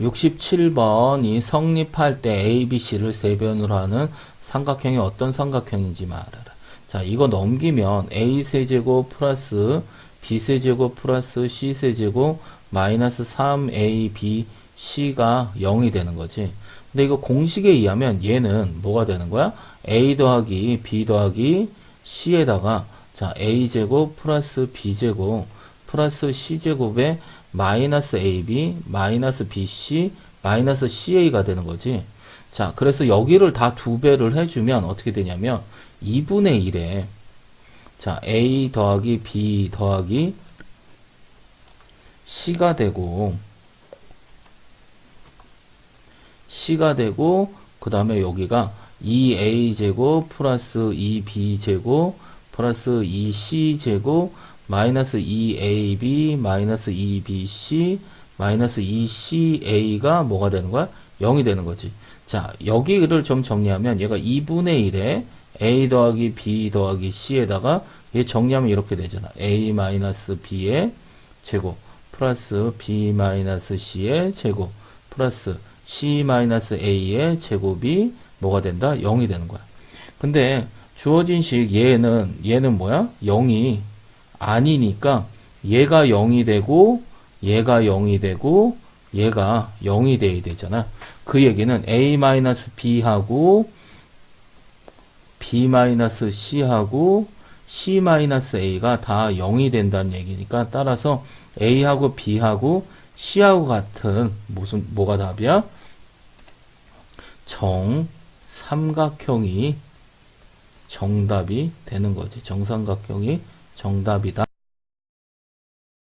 67번이 성립할 때 A, B, C를 세변으로 하는 삼각형이 어떤 삼각형인지 말하라. 자, 이거 넘기면 A 세제곱 플러스 B 세제곱 플러스 C 세제곱 마이너스 3A, B, C가 0이 되는 거지. 근데 이거 공식에 의하면 얘는 뭐가 되는 거야? A 더하기 B 더하기 C에다가 자, A 제곱 플러스 B 제곱 플러스 C 제곱에 마이너스 AB 마이너스 BC 마이너스 CA가 되는 거지. 자, 그래서 여기를 다 두 배를 해주면 어떻게 되냐면 2분의 1에 자, A 더하기 B 더하기 C가 되고 C가 되고 그 다음에 여기가 2A 제곱 플러스 2B 제곱 플러스 2C 제곱 마이너스 2AB 마이너스 2BC 마이너스 2CA가 뭐가 되는 거야? 0이 되는 거지. 자, 여기를 좀 정리하면 얘가 2분의 1에 A 더하기 B 더하기 C에다가 얘 정리하면 이렇게 되잖아. A 마이너스 B의 제곱 플러스 B 마이너스 C의 제곱 플러스 C 마이너스 A의 제곱이 뭐가 된다? 0이 되는 거야. 근데 주어진 식 얘는 얘는 뭐야? 0이 아니니까 얘가 0이 되고 얘가 0이 되고 얘가 0이 돼야 되잖아. 그 얘기는 A-B하고 B-C하고 C-A가 다 0이 된다는 얘기니까 따라서 A하고 B하고 C하고 같은 무슨 뭐가 답이야? 정 삼각형이 정답이 되는 거지. 정삼각형이 정답이다.